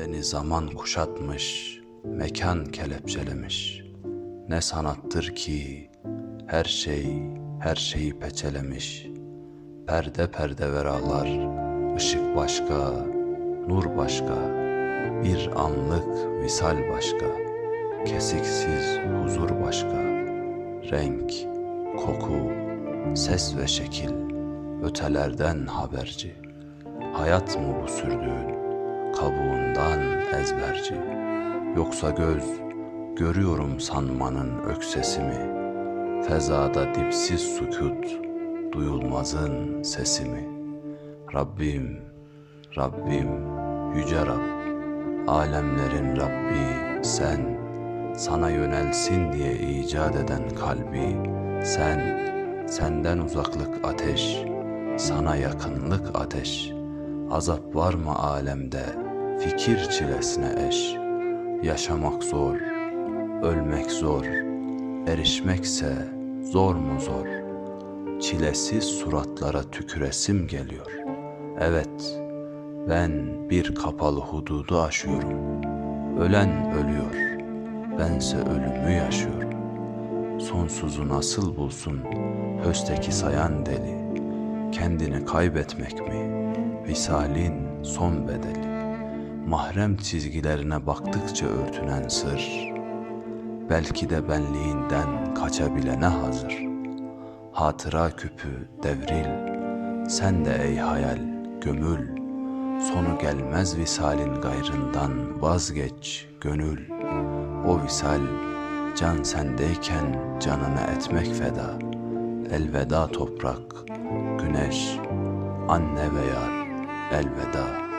Beni zaman kuşatmış, mekan kelepçelemiş. Ne sanattır ki her şey her şeyi peçelemiş. Perde perde veralar, ışık başka, nur başka. Bir anlık visal başka, kesiksiz huzur başka. Renk, koku, ses ve şekil, ötelerden haberci. Hayat mı bu sürdüğün, kabuğundan ezberci. Yoksa göz, görüyorum sanmanın öksesimi. Fezada dipsiz sükut, duyulmazın sesimi. Rabbim, Rabbim, yüce Rab, alemlerin Rabbi sen, sana yönelsin diye icat eden kalbi, sen, senden uzaklık ateş, sana yakınlık ateş. Azap var mı alemde, fikir çilesine eş. Yaşamak zor, ölmek zor, erişmekse zor mu zor. Çilesiz suratlara tüküresim geliyor. Evet, ben bir kapalı hududu aşıyorum. Ölen ölüyor, bense ölümü yaşıyorum. Sonsuzu nasıl bulsun hösteki sayan deli? Kendini kaybetmek mi? Visalin son bedeli. Mahrem çizgilerine baktıkça örtünen sır. Belki de benliğinden kaçabilene hazır. Hatıra küpü devril. Sen de ey hayal gömül. Sonu gelmez visalin gayrından vazgeç gönül. O visal can sendeyken canını etmek feda. Elveda toprak, güneş, anne ve yar elveda.''